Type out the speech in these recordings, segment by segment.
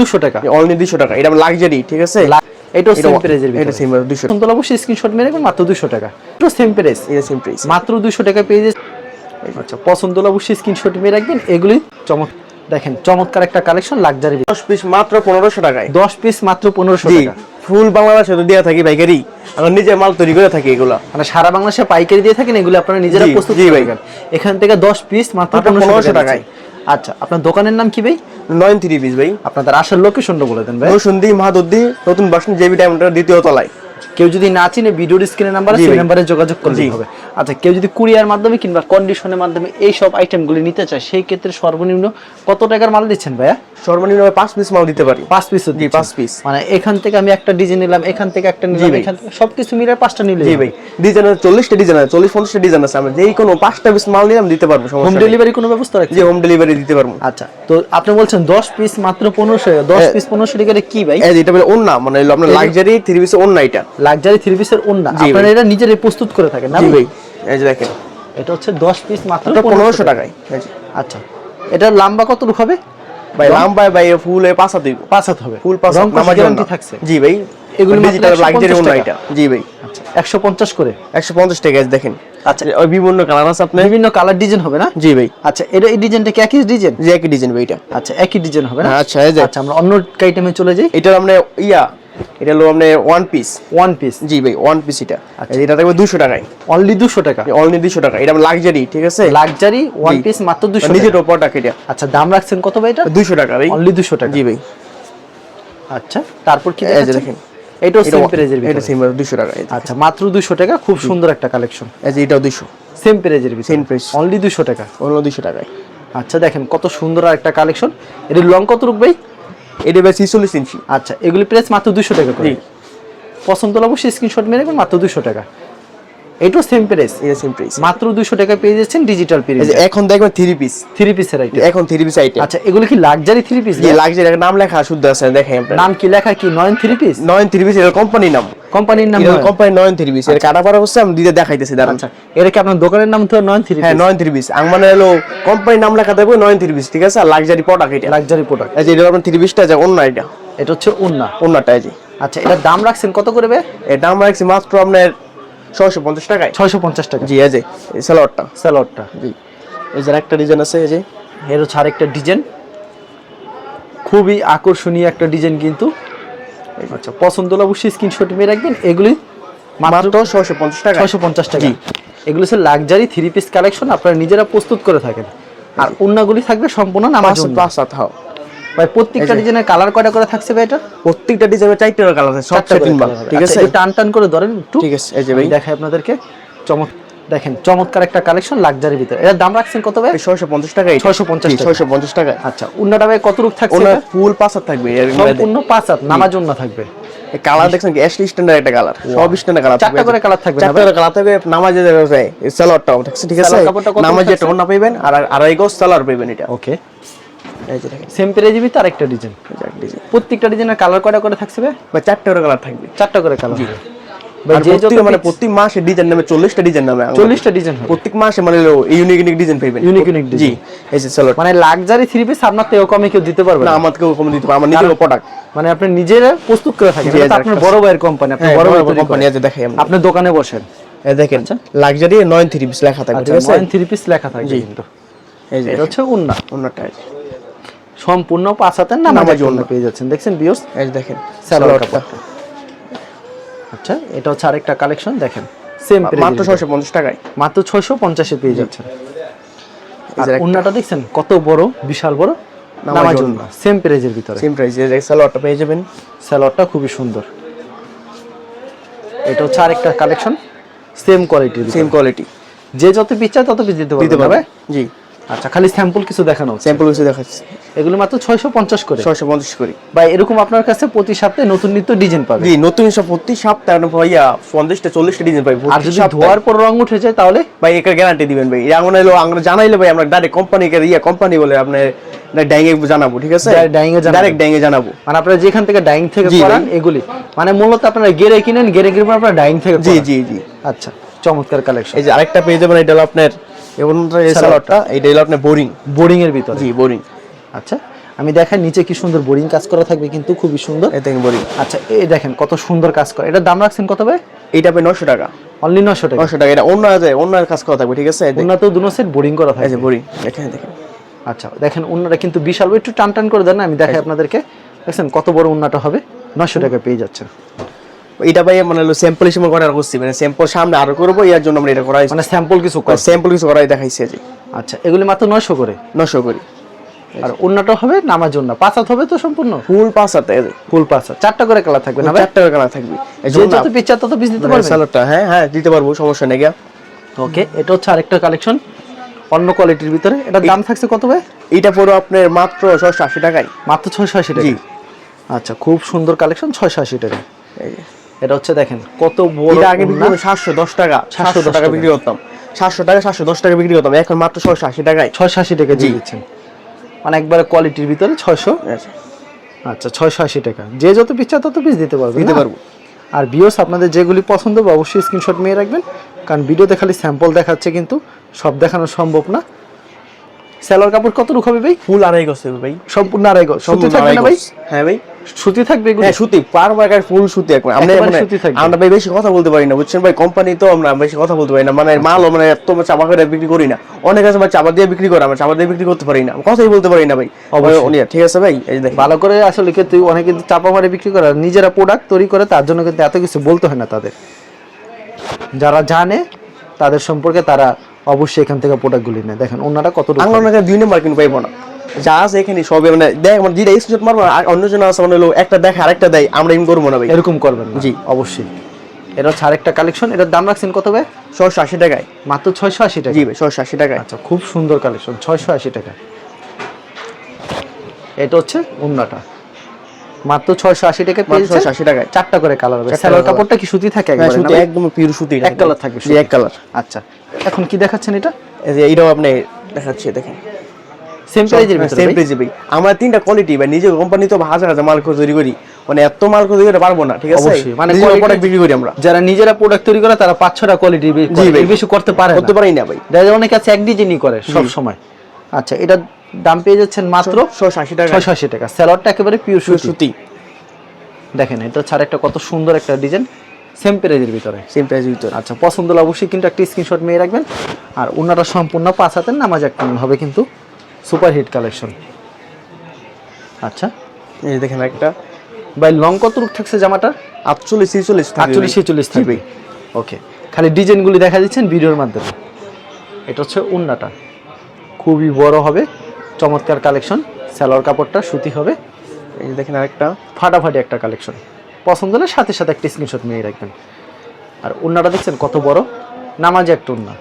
দুশো টাকা। অনলি দুশো টাকা। এটা লাক্সারি ঠিক আছে? এটাও সেম প্রাইজের এটা সেম দুশো সুন্দর অবশ্যই স্ক্রিনশট মেরে রাখবেন মাত্র দুশো টাকা। এটাও সেম প্রাইস এটা সেম প্রাইস মাত্র দুশো টাকা পেয়ে যাচ্ছে আচ্ছা পছন্দ হলে অবশ্যই স্ক্রিনশট মেরে রাখবেন। এগুলি চমক দেখেন চমৎকার একটা কালেকশন লাক্সারি দশ পিস মাত্র পনেরোশো টাকায়। দশ পিস মাত্র টাকা। ফুল বাংলাদেশে তো দেওয়া থাকি বাইকারি আমরা নিজে মাল তৈরি করে থাকি এগুলা। মানে সারা বাংলাদেশে পাইকারি দিয়ে থাকেন এগুলো আপনারা নিজেরা প্রস্তুত করে এখান থেকে দশ পিস মাত্র মাত্র পনেরোশো 1500 টাকায় টাকায়। আচ্ছা আপনার দোকানের নাম কি ভাই? নয়ন থ্রি পিস ভাই। আপনাদের আসার লোকেশনটা বলে দেন ভাই। রসুন্দি মাহাদুদ্দি নতুন বাসন জেবি ডায়মন্ডের দ্বিতীয় তলায়। কেউ যদি না চিনে ভিডিওর স্ক্রিনের নাম্বার আছে সেই। নাম্বারে যোগাযোগ করলেই হবে। আচ্ছা কেউ যদি কুরিয়ার মাধ্যমে কিংবা কন্ডিশনের মাধ্যমে এই সব আইটেমগুলি নিতে চায় সেই ক্ষেত্রে সর্বনিম্ন কত টাকার মাল দিচ্ছেন ভাইয়া? সর্বনিম্ন পাঁচ পিস মাল দিতে পারি। পাঁচ পিস জি পাঁচ পিস মানে এখান থেকে আমি একটা ডিজাইন নিলাম এখান থেকে একটা নিলাম এখান থেকে সবকিছু মিলে পাঁচটা নিলে জি ভাই। ডিজাইন চল্লিশটা ডিজাইন আছে চল্লিশ পঞ্চাশটা ডিজাইন আছে। আমরা যেই কোনো পাঁচটা পিস মাল নিয়ে আমি দিতে পারব হোম। ডেলিভারি কোনো ব্যবস্থা রাখছি জি হোম ডেলিভারি দিতে পারব। আচ্ছা তো আপনি বলছেন দশ পিস মাত্র পনেরোশো দশ। পিস পনেরোশো টাকা কি ভাই? এটা বলে ওন্না মানে আপনার লাক্সারি থ্রি পিস ওন্না এটা। লাক্সারি থ্রি পিসের ওন্না আপনারা এটা নিজেরাই প্রস্তুত করে থাকেন না জি ভাই? ভাই এই যে দেখেন এটা হচ্ছে দশ পিস মাত্র টাকায়। আচ্ছা এটা লম্বা কতটুকু হবে? ভাই ভাই ফুল দিব। হবে। ফুল পাঁচ নামাজ গ্যারান্টি থাকছে? জি ভাই এগুলো ডিজিটাল 150 লাক্সারি এটা জি ভাই। আচ্ছা। একশো পঞ্চাশ করে? একশো পঞ্চাশ টাকা আছে দেখেন। আচ্ছা। ওই বিভিন্ন কালার আছে আপনার। বিভিন্ন কালার ডিজাইন হবে না? জি ভাই। আচ্ছা এটা এই ডিজাইনটা কি একই ডিজাইন যে একই ডিজাইন ভাই এটা। আচ্ছা একই ডিজাইন হবে না? আচ্ছা, আচ্ছা আমরা অন্য আইটেমে চলে যাই। এটা আপনি ইয়া এটা হলো আপনি ওয়ান পিস ওয়ান পিস জি ভাই ওয়ান পিস এটা। আচ্ছা। এটা থাকবে দুশো টাকায়। অনলি দুশো টাকা? অনলি দুশো টাকা। এটা লাক্সারি ঠিক আছে? লাক্সারি ওয়ান পিস মাত্র দুশো নিজের টাকা। ওপর টাকা এটা। আচ্ছা দাম রাখছেন কত ভাই এটা? দুশো টাকা ভাই। অনলি দুশো টাকা। জি ভাই। আচ্ছা তারপর কি? দেখেন। এটাও এটা সেম প্রাইজের এটা সেম দুশো টাকা আচ্ছা মাত্র দুশো টাকা খুব সুন্দর একটা কালেকশন এই যে এটাও দুশো। সেম প্রাইজের ভিতরে। Same price। অনলি দুশো টাকা। অন্য দুশো টাকায়। আচ্ছা দেখেন কত সুন্দর একটা কালেকশন এর লং কত রূপ ভাই? এটা ভাই ছিচল্লিশ ইঞ্চি। আচ্ছা এগুলি প্রাইস মাত্র দুশো টাকা করে। পছন্দ হলে অবশ্যই স্ক্রিনশট মেরে মাত্র দুশো টাকা। এটাও সেম প্রাইস এটা সেম প্রাইস মাত্র দুশো টাকা পেয়ে যাচ্ছেন ডিজিটাল যে এখন দেখবেন থ্রি পিস থ্রি পিসের আইটেম এখন থ্রি পিস আইটেম আচ্ছা এগুলো কি লাক্সারি থ্রি পিস লাক্সারি নাম লেখা শুদ্ধ আছে দেখেন আপনার। নাম কি লেখা কি? Nayan three piece Nayan three piece এটা কোম্পানি নাম। কোম্পানির নাম কোম্পানি নয়ন। থ্রি পিস এর হচ্ছে আমি দিতে দেখাইতেছি দাঁড়ান। আচ্ছা এটা কি আপনার দোকানের নাম তো নয়ন থ্রি হ্যাঁ নয়ন থ্রি পিস মানে হলো কোম্পানির নাম লেখা থাকবে নয়ন থ্রি পিস ঠিক আছে? আর লাক্সারি প্রোডাক্ট এটা। লাক্সারি প্রোডাক্ট এই যে এটা আপনার থ্রি পিসটা অন্য এটা। এটা হচ্ছে উন্না অন্যটা এই যে। আচ্ছা এটার দাম রাখছেন কত করে এর দাম রাখছি মাত্র আপনার ছয়শো পঞ্চাশ টাকায়? ছয়শো পঞ্চাশ টাকা। জি এই যে এই স্যালোয়ারটা। স্যালোডটা জি এই যে একটা ডিজাইন আছে এই যে। এর হচ্ছে আরেকটা ডিজাইন। খুবই আকর্ষণীয় একটা ডিজাইন কিন্তু। আচ্ছা পছন্দ হলে অবশ্যই স্ক্রিনশট মেরে রাখবেন। এগুলি মাত্র ছয়শো পঞ্চাশ টাকা ছয়শো পঞ্চাশ টাকা। এগুলো হচ্ছে লাক্সারি থ্রি পিস কালেকশন আপনারা নিজেরা প্রস্তুত করে থাকেন। আর অন্যগুলি থাকবে সম্পূর্ণ নামাজ হাও ভাই প্রত্যেকটা। ডিজাইনের কালার কয়টা করে থাকছে ভাই এটা? প্রত্যেকটা ডিজাইনের চারটে কালার আছে সব সেটিং মাল ঠিক আচ্ছা, আছে? টান টান করে ধরেন একটু। ঠিক আছে, এই যে ভাই। দেখাই আপনাদেরকে। চমক দেখেন চমৎকার একটা কালেকশন লাক্সারির ভিতরে। এর দাম রাখছেন কত ভাই? ছয়শো পঞ্চাশ টাকা 650 টাকা। ছয়শো পঞ্চাশ টাকা। আচ্ছা উন্নাটা ভাই কত রূপ থাকছে এটা? ফুল পাঁচ থাকবে সম্পূর্ণ পাঁচ হাত নামাজ উন্না থাকবে। কালার দেখছেন কি? অ্যাশলি স্ট্যান্ডার্ড একটা কালার সব স্ট্যান্ডার্ড কালার চারটা করে colour থাকবে চারটা করে কালার থাকবে নামাজে যাবে সালোয়ারটা দেখছেন ঠিক আছে? নামাজে থাকছে? একটা ওড়না আর আড়াই গজ সালোয়ার পাইবেন এটা। ওকে এই যে দেখেন। সেম পেরে যাবি তো আরেকটা ডিজাইন এই যে একটা ডিজাইন প্রত্যেকটা ডিজাইনের কালার কয়টা করে থাকছে বা চারটা করে কালার থাকবে। চারটা করে কালার আর যে প্রত্যেক মানে মাসে ডিজাইন নামে চল্লিশটা ডিজাইন নামে চল্লিশটা ডিজাইন প্রত্যেক মাসে মানে ইউনিক ইউনিক ডিজাইন পাইবেন। Unique unique জি। এই যে মানে লাক্সারি থ্রি পিস আপনার কমে কেউ দিতে পারবে না। না আমাদেরকে কম দিতে পারবে আমার নিজের প্রোডাক্ট মানে আপনি নিজেরা প্রস্তুত করে থাকেন। আপনার বড় ভাইয়ের কোম্পানি আপনি বড় কোম্পানি। আছে দেখাই আপনি দোকানে বসেন। দেখেন লাক্সারি নয়ন থ্রি পিস লেখা থাকবে আচ্ছা ঠিক আছে? নয়ন থ্রি পিস লেখা থাকবে কিন্তু। এই যে এটা হচ্ছে উন্না। অন্যটা এই যে। সম্পূর্ণ পাঁচ হাতের নামাজ ওড়না। পেয়ে যাচ্ছেন। দেখছেন বিয়স এই দেখেন সালোয়ার সালোয়ারটা আচ্ছা এটা হচ্ছে আরেকটা কালেকশন দেখেন। সেম মাত্র ছয়শো পঞ্চাশ টাকায়। মাত্র ছয়শো পঞ্চাশে পেয়ে যাচ্ছেন। এই আর উন্নাটা দেখছেন কত বড় বিশাল বড়? নামাজ ওড়না। সেম প্রাইজের ভিতরে। সেম প্রাইস এই সালোয়ারটা পেয়ে যাবেন। স্যালোয়ারটা খুবই সুন্দর। এটা হচ্ছে আরেকটা কালেকশন সেম কোয়ালিটির সেম কোয়ালিটি যে যত পিস চায় তত পিস দিতে পারবে জি। আচ্ছা খালি স্যাম্পল কিছু দেখানো স্যাম্পল কিছু দেখাচ্ছি। এগুলো মাত্র ছয়শো পঞ্চাশ করে। ছয়শো পঞ্চাশ করি। বা এরকম আপনার কাছে প্রতি সপ্তাহে নতুন নিত্য ডিজাইন পাবে জি নতুন সব প্রতি সপ্তাহে আপনি ভাইয়া পঞ্চাশটা চল্লিশটা ডিজাইন পাই আর যদি ধোয়ার পর রং উঠে যায় তাহলে? ভাই এটার গ্যারান্টি দিবেন ভাই। এমন হলো আমরা জানাইলে ভাই আমরা ডাইরেক্ট কোম্পানিকে ইয়া কোম্পানি বলে আপনার ডাইং এ জানাব ঠিক আছে? Dyeing এ। ডাইরেক্ট ডাইং এ জানাব। মানে আপনারা যেখান থেকে ডাইং থেকে করান এগুলি। মানে মূলত আপনারা গেরে কিনেন গেরে কিনে আপনারা ডাইং থেকে জি জি জি। আচ্ছা চমৎকার কালেকশন এই যে আরেকটা পেয়ে যাবেন এটা হলো আপনার এবং এই সালোয়ারটা এইটা হলো আপনার বোরিং এর ভিতরে। জি বোরিং আচ্ছা আমি দেখাই নিচে কি সুন্দর বোরিং কাজ করা থাকবে কিন্তু খুবই সুন্দর। এই দেখেন বড়ি আচ্ছা এই দেখেন কত সুন্দর কাজ করে। এটার দাম রাখছেন কত ভাই? এইটা পাই নশো টাকা। অনলি নশো টাকা। নশো টাকা। এটা অন্য আছে অন্য কাজ করা থাকবে ঠিক আছে? এই দেখেন। উন্নত দুনো সেট বোরিং করা এই থাকে যে বড়ি দেখেন দেখেন। আচ্ছা দেখেন উন্নাটা কিন্তু বিশাল। একটু টান টান করে দেন না আমি দেখাই আপনাদেরকে। দেখছেন কত বড় উন্নাটা হবে? নশো টাকা পেয়ে যাচ্ছেন। এটা ভাই মানে হলো স্যাম্পল হিসেবে করছি মানে স্যাম্পল সামনে আরও করব এর জন্য আমরা এটা করা মানে স্যাম্পল কিছু কর স্যাম্পল কিছু করাই দেখাইছি আচ্ছা এগুলি মাত্র করে? করি। আর উন্নাটা হবে নামার জন্য পাঁচ হাত হবে তো সম্পূর্ণ? ফুল। ফুল পাঁচ চারটা করে কালার থাকবে না চারটা কানা থাকবে। যে যত পিকচার তত পিস দিতে পারবেন? স্যালাডটা হ্যাঁ হ্যাঁ দিতে পারব সমস্যা নেই গিয়া। ওকে এটা হচ্ছে আরেকটা কালেকশন অন্য কোয়ালিটির ভিতরে। এটার দাম থাকছে কত ভাই? এইটা পুরো আপনার মাত্র ছশো আশি টাকায়। মাত্র ছয়শো আশি টাকা আচ্ছা খুব সুন্দর কালেকশন ছয়শো আশি টাকা এই যে। এটা হচ্ছে দেখেন কত বড় এটা আগে বিক্রি সাতশো দশ টাকা সাতশো টাকা। বিক্রি করতাম। সাতশো টাকা সাতশো দশ টাকা বিক্রি করতাম। এখন মাত্র ছশো আশি টাকায়। ছয়শো আশি টাকা দিয়ে দিচ্ছেন। মানে একবারে কোয়ালিটির ভিতরে ছয়শো। আচ্ছা ছয়শো আশি টাকা। যে যত পিস চায় তত পিস দিতে পারবে দিতে পারব। আর বিওস আপনাদের যেগুলি পছন্দ অবশ্যই স্ক্রিনশট নিয়ে রাখবেন। কারণ ভিডিওতে খালি স্যাম্পল দেখাচ্ছে কিন্তু সব দেখানো সম্ভব না। স্যালোয়ার কাপড় কত রুখ হবে ভাই? ফুল আড়াই গজ হবে ভাই। সম্পূর্ণ আড়াই গজ। সুতি থাকবে না ভাই? হ্যাঁ ভাই। সুতি থাকবে হ্যাঁ সুতি। পারব একার ফুল সুতি এখন। আমরা মানে সুতি থাকবে। আমরা ভাই বেশি কথা বলতে পারি না বুঝছেন ভাই? কোম্পানি তো আমরা বেশি কথা বলতে পারি না। মানে মাল মানে এত চাপা করে বিক্রি করি না। অনেক আছে ভাই চাপা দিয়ে বিক্রি করে আমরা চাপা দিয়ে বিক্রি করতে পারি না। কথাই বলতে পারি না ভাই। অবশ্যই। ঠিক আছে ভাই? এই যে দেখেন। ভালো করে আসলে কিন্তু অনেকে কিন্তু চাপা মারে বিক্রি করে নিজেরা প্রোডাক্ট তৈরি করে তার জন্য কিন্তু এত কিছু বলতে হয় না তাদের। যারা জানে তাদের সম্পর্কে তারা অবশ্যই এখান থেকে প্রোডাক্টগুলি নেয়। দেখেন ওনারা কত আমরা দুই নম্বর কিন্তু পাইবো না। যা আছে এখানে সবে মানে দেখ মানে যেটা স্ক্রিনশট মারবো আর অন্যজন আছে মানে একটা দেখে আরেকটা দেয় আমরা এমন করব না ভাই। এরকম করবেন জি। অবশ্যই। এটা হচ্ছে আরেকটা কালেকশন এটার দাম রাখছেন কত ভাই? ছশো আশি টাকায়। মাত্র ছয়শো আশি টাকা। জি ভাই ছশো আশি টাকায়। আচ্ছা খুব সুন্দর কালেকশন ছয়শো আশি টাকা। এটা হচ্ছে উন্নাটা। মাত্র ছয়শো আশি টাকা মাত্র পেয়েছে 680 টাকায়। চারটা করে কালার হবে colour। কাপড়টা কি সুতি থাকে হ্যাঁ একবারে সুতি একদম পিওর সুতি এক কালার থাকবে এক কালার আচ্ছা এখন কি দেখাচ্ছেন এটা? এই যে এইটাও আপনি দেখাচ্ছি দেখেন। সেম প্রাইজের ভিতরে সেম? পেজে ভাই। আমার তিনটা কোয়ালিটি ভাই নিজে কোম্পানি তো হাজার হাজার মাল তৈরি করি। মানে এত মাল করে তৈরি করতে পারব না ঠিক আছে? মানে নিজের প্রোডাক্ট বিক্রি করি আমরা। যারা নিজেরা প্রোডাক্ট তৈরি করে তারা পাঁচ ছটা কোয়ালিটি। বেশি করতে পারে করতে না। না ভাই। যায় অনেকে আছে এক ডিজাইনই করে সব সময়। আচ্ছা এটা দাম পেয়ে যাচ্ছেন মাত্র ছশো আশি টাকা। ছয়শো আশি টাকা। স্যালোয়ারটা একেবারে পিওর সুতি। দেখেন এটা ছাড়া একটা কত সুন্দর একটা ডিজাইন সেম প্রাইজের ভিতরে। সেম প্রাইস ভিতরে। আচ্ছা পছন্দ হলে অবশ্যই কিন্তু একটা স্ক্রিনশট নিয়ে রাখবেন। আর ওনারা সম্পূর্ণ পাঁচ হাতের নামাজ একটা হবে কিন্তু সুপার হিট কালেকশন আচ্ছা এই দেখেন একটা। ভাই লং কত রূপ থাকছে জামাটা? আটচল্লিশ ছিচল্লিশ আটচল্লিশ ছেচল্লিশ থাকবে। ওকে খালি ডিজাইনগুলি দেখা দিচ্ছেন ভিডিওর মাধ্যমে। এটা হচ্ছে উন্নাটা খুবই বড় হবে। চমৎকার কালেকশন। সালোয়ার কাপড়টা সুতি হবে। এই যে দেখেন আরেকটা ফাটাফাটি একটা কালেকশন। পছন্দ হলে সাথে সাথে একটা স্ক্রিনশট নিয়ে রাখবেন। আর উন্নাটা দেখছেন কত বড়? নামাজে একটা উন্না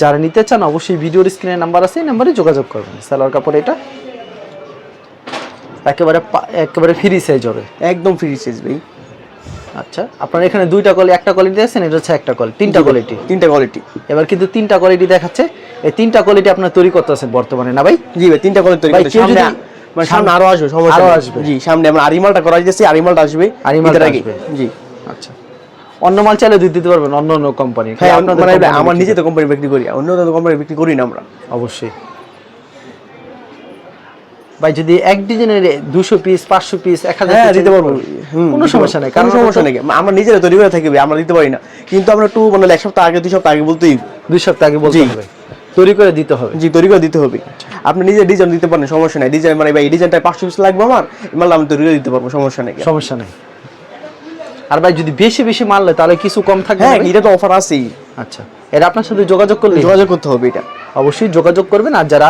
যারা নিতে চান অবশ্যই ভিডিওর স্ক্রিনের নাম্বার আছে এই নাম্বারে যোগাযোগ করবেন। সালোয়ার কাপড় এটা একেবারে একেবারে ফ্রি সাইজ হবে। একদম ফ্রি সাইজ ভাই। আচ্ছা আপনার এখানে দুইটা কোয়ালিটি একটা কোয়ালিটি আছে এটা হচ্ছে একটা কোয়ালিটি তিনটা কোয়ালিটি তিনটা কোয়ালিটি এবার কিন্তু তিনটা কোয়ালিটি দেখাচ্ছে। এই তিনটা কোয়ালিটি আপনার তৈরি করতেছেন বর্তমানে না ভাই? জি ভাই তিনটা কোয়ালিটি তৈরি ভাই, করতে কেউ সামনে মানে সামনে আরও আসবে সমস্যা আরও আসবে। জি সামনে আমরা আরিমালটা করা যাচ্ছে আরিমালটা আসবে। আরিমালটা আসবে। জি। আচ্ছা। অন্য মাল চাইলে দুধ দিতে পারবেন অন্য অন্য কোম্পানি মানে আমার নিজে তো কোম্পানি বিক্রি করি অন্য তো কোম্পানি বিক্রি করি না আমরা। অবশ্যই। ভাই যদি এক ডিজাইনের দুশো পিস পাঁচশো পিস এক হাজার হ্যাঁ দিতে পারব। কোনো সমস্যা। নেই কারণ সমস্যা নেই। আমরা নিজেরা তৈরি করে থাকি আমরা দিতে পারি না। কিন্তু আমরা একটু মানে এক সপ্তাহ আগে দুই সপ্তাহ আগে বলতেই দুই সপ্তাহ আগে বলতে জি। হবে। তৈরি করে দিতে হবে। জি তৈরি করে দিতে হবে। আপনি নিজে ডিজাইন দিতে পারেন সমস্যা নাই। ডিজাইন মানে ভাই এই ডিজাইনটা পাঁচশো পিস লাগবে আমার মাল আমি তৈরি করে দিতে পারব সমস্যা নেই। সমস্যা নেই। আর ভাই যদি বেশি বেশি মারলে তাহলে কিছু কম থাকবে হ্যাঁ এটা তো অফার আছেই। আচ্ছা। এটা আপনার সাথে যোগাযোগ করলে? যোগাযোগ করতে হবে এটা। অবশ্যই যোগাযোগ করবেন। আর যারা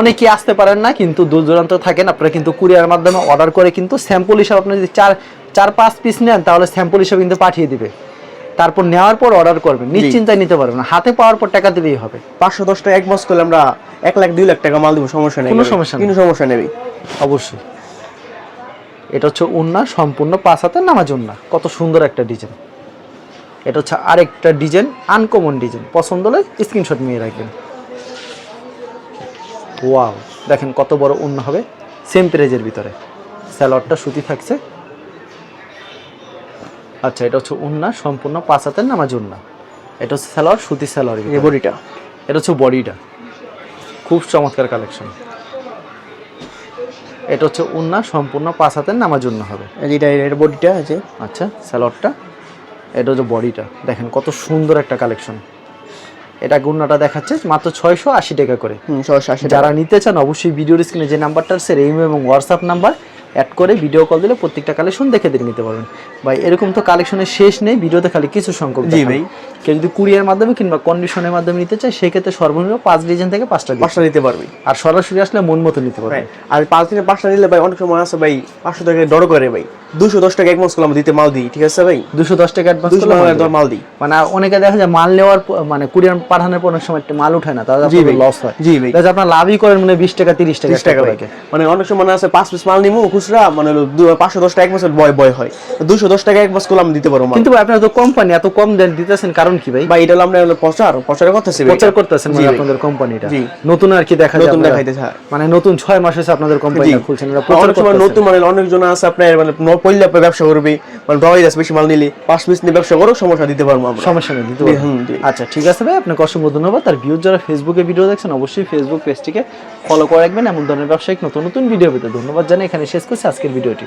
অনেকে আসতে পারেন না কিন্তু দূর দূরান্ত থাকেন আপনারা কিন্তু কুরিয়ার মাধ্যমে অর্ডার করে কিন্তু স্যাম্পল হিসাবে আপনি যদি চার চার পাঁচ পিস নেন তাহলে স্যাম্পল হিসাবে কিন্তু পাঠিয়ে দিবে। তারপর নেওয়ার পর অর্ডার করবেন নিশ্চিন্তায় নিতে পারবেন হাতে পাওয়ার পর টাকা দিলেই হবে। পাঁচশো দশ টাকা এক মাস করলে আমরা এক লাখ দুই লাখ টাকা মাল দেবো সমস্যা নেই। কোনো সমস্যা। কোনো সমস্যা নেই। অবশ্যই। এটা হচ্ছে উন্না সম্পূর্ণ পাঁচ হাতের নামাজ উন্না। কত সুন্দর একটা ডিজাইন এটা হচ্ছে আরেকটা ডিজাইন আনকমন ডিজাইন পছন্দ হলে স্ক্রিনশট নিয়ে রাখবেন। ওয়াও দেখেন কত বড় উন্না হবে। সেম প্রাইজের ভিতরে। স্যালোয়ারটা সুতি থাকছে। আচ্ছা এটা হচ্ছে উন্না সম্পূর্ণ পাঁচ হাতের নামাজ উন্না। এটা হচ্ছে স্যালোয়ার সুতি স্যালোয়ার এই বডিটা? এটা হচ্ছে বডিটা। খুব চমৎকার কালেকশন। এটা হচ্ছে উন্না সম্পূর্ণ পাঁচ হাতের নামার জন্য হবে। এটা এটা বডিটা আছে। আচ্ছা স্যালোডটা এটা হচ্ছে বডিটা। দেখেন কত সুন্দর একটা কালেকশন। এটা গুন্নাটা দেখাচ্ছে মাত্র ছয়শো আশি টাকা করে। হুম ছয়শো আশি যারা নিতে চান অবশ্যই ভিডিওর স্ক্রিনে যে নাম্বারটা আছে ইমেল এবং হোয়াটসঅ্যাপ নাম্বার অ্যাড করে ভিডিও কল দিলে প্রত্যেকটা কালেকশন দেখে দিয়ে নিতে পারবেন। ভাই এরকম তো কালেকশনের শেষ নেই ভিডিওতে খালি কিছু সংখ্যক জি ভাই। কেউ যদি কুরিয়ার মাধ্যমে কিংবা কন্ডিশনের মাধ্যমে নিতে চায় সেক্ষেত্রে সর্বনিম্ন পাঁচ ডিজাইন থেকে পাঁচটা পাঁচটা নিতে পারবি। আর সরাসরি আসলে মন মতো নিতে পারবেন আর পাঁচ দিনে পাঁচটা নিলে ভাই অনেক সময় আছে ভাই পাঁচশো টাকা ডর করে ভাই। দুশো দশ টাকা মাস করলাম দিতে মাল দিই ঠিক আছে ভাই? দুশো দশ টাকা অ্যাডভান্স টাকা মাল দিই। মানে অনেকে দেখা যায় মাল নেওয়ার মানে কুরিয়ার পাঠানোর পর অনেক সময় একটা মাল উঠায় না তাহলে জি ভাই। লস হয়। জি ভাই। যায় আপনার লাভই করেন মানে বিশ টাকা তিরিশ টাকা টাকা মানে অনেক সময় আছে পাঁচ পিস মাল নিমু খুচরা মানে পাঁচশো দশ টাকা এক মাসের বয় বয় হয়। দুশো দশ টাকা এক মাস করলাম দিতে পারব কিন্তু ভাই আপনার তো কোম্পানি এত কম দেন দিতেছেন কারণ কি ভাই? ভাই এটা হলো হলো প্রচার আছে প্রচার করতেছেন মানে আপনাদের কোম্পানিটা নতুন আর কি দেখা নতুন দেখাইতেছে। মানে নতুন ছয় মাস হয়েছে আপনাদের কোম্পানিটা জি। খুলছেন এটা প্রচার করতেছেন। নতুন মানে অনেকজন আছে আপনার মানে ব্যবসা করবে মানে যাচ্ছে বেশি মাল নিলে পাঁচ পিস নিয়ে ব্যবসা করো সমস্যা দিতে পারব আমরা। সমস্যা নেই দিতে জি। আচ্ছা ঠিক আছে ভাই আপনাকে অসংখ্য ধন্যবাদ। আর যারা ফেসবুকে ভিডিও দেখছেন অবশ্যই ফেসবুক পেজটিকে ফলো করে রাখবেন। এমন ধরনের ব্যবসায়িক নতুন নতুন ভিডিও পেতে ধন্যবাদ জানাই। এখানে শেষ করছি আজকের ভিডিওটি।